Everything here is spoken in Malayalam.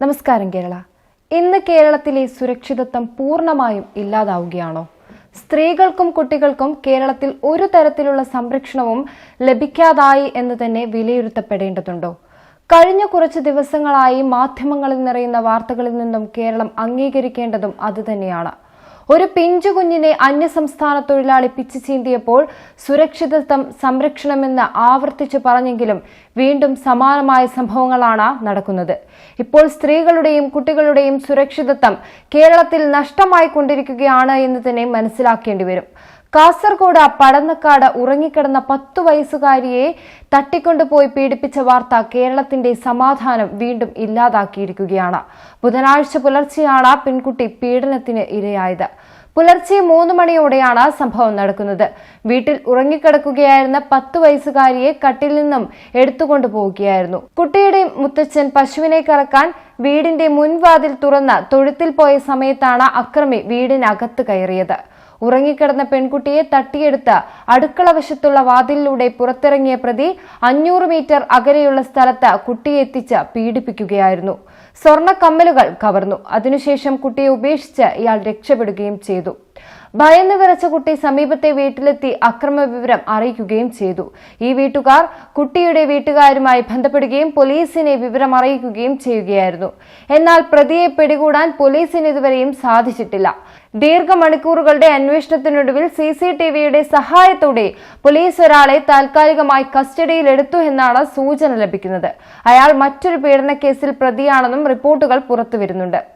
നമസ്കാരം കേരള. ഇന്ന് കേരളത്തിലെ സുരക്ഷിതത്വം പൂർണമായും ഇല്ലാതാവുകയാണോ? സ്ത്രീകൾക്കും കുട്ടികൾക്കും കേരളത്തിൽ ഒരു തരത്തിലുള്ള സംരക്ഷണവും ലഭിക്കാതായി എന്ന് തന്നെ വിലയിരുത്തപ്പെടേണ്ടതുണ്ടോ? കഴിഞ്ഞ കുറച്ച് ദിവസങ്ങളായി മാധ്യമങ്ങളിൽ നിറയുന്ന വാർത്തകളിൽ നിന്നും കേരളം അംഗീകരിക്കേണ്ടതും അതുതന്നെയാണ് ഒരു പിഞ്ചു കുഞ്ഞിനെ അന്യസംസ്ഥാന തൊഴിലാളി പിച്ചു ചീന്തിയപ്പോൾ സുരക്ഷിതത്വം സംരക്ഷണമെന്ന് ആവർത്തിച്ചു പറഞ്ഞെങ്കിലും വീണ്ടും സമാനമായ സംഭവങ്ങളാണ് നടക്കുന്നത്. ഇപ്പോൾ സ്ത്രീകളുടെയും കുട്ടികളുടെയും സുരക്ഷിതത്വം കേരളത്തിൽ നഷ്ടമായി കൊണ്ടിരിക്കുകയാണ് എന്ന് തന്നെ മനസ്സിലാക്കേണ്ടി വരും. കാസർഗോഡ് പടന്നക്കാട് ഉറങ്ങിക്കിടന്ന പത്തു വയസ്സുകാരിയെ തട്ടിക്കൊണ്ടുപോയി പീഡിപ്പിച്ച വാർത്ത കേരളത്തിന്റെ സമാധാനം വീണ്ടും ഇല്ലാതാക്കിയിരിക്കുകയാണ്. ബുധനാഴ്ച പുലർച്ചെയാണ് പെൺകുട്ടി പീഡനത്തിന് ഇരയായത്. പുലർച്ചെ മൂന്ന് മണിയോടെയാണ് സംഭവം നടക്കുന്നത്. വീട്ടിൽ ഉറങ്ങിക്കിടക്കുകയായിരുന്ന പത്ത് വയസ്സുകാരിയെ കട്ടിൽ നിന്നും എടുത്തുകൊണ്ടു പോവുകയായിരുന്നു. കുട്ടിയുടെ മുത്തച്ഛൻ പശുവിനെ കറക്കാൻ വീടിന്റെ മുൻവാതിൽ തുറന്ന് തൊഴുത്തിൽ പോയ സമയത്താണ് അക്രമി വീടിനകത്ത് കയറിയത്. ഉറങ്ങിക്കിടന്ന പെൺകുട്ടിയെ തട്ടിയെടുത്ത് അടുക്കള വശത്തുള്ള വാതിലിലൂടെ പുറത്തിറങ്ങിയ പ്രതി അഞ്ഞൂറ് മീറ്റർ അകലെയുള്ള സ്ഥലത്ത് കുട്ടിയെ എത്തിച്ച് പീഡിപ്പിക്കുകയായിരുന്നു. സ്വർണ കമ്മലുകൾ കവർന്നു. അതിനുശേഷം കുട്ടിയെ ഉപേക്ഷിച്ച് ഇയാൾ രക്ഷപ്പെടുകയും ചെയ്തു. ഭയന്ന് വിറച്ച കുട്ടി സമീപത്തെ വീട്ടിലെത്തി അക്രമ വിവരം അറിയിക്കുകയും ചെയ്തു. ഈ വീട്ടുകാർ കുട്ടിയുടെ വീട്ടുകാരുമായി ബന്ധപ്പെടുകയും പോലീസിനെ വിവരം അറിയിക്കുകയും ചെയ്യുകയായിരുന്നു. എന്നാൽ പ്രതിയെ പിടികൂടാൻ പോലീസിന് ഇതുവരെയും സാധിച്ചിട്ടില്ല. ദീർഘമണിക്കൂറുകളുടെ അന്വേഷണത്തിനൊടുവിൽ സി സി ടി വിയുടെ സഹായത്തോടെ പോലീസ് ഒരാളെ താൽക്കാലികമായി കസ്റ്റഡിയിൽ എടുത്തു എന്നാണ് സൂചന ലഭിക്കുന്നത്. അയാൾ മറ്റൊരു പീഡനക്കേസിൽ കേസിൽ പ്രതിയാണെന്നും റിപ്പോർട്ടുകൾ പുറത്തുവരുന്നുണ്ട്.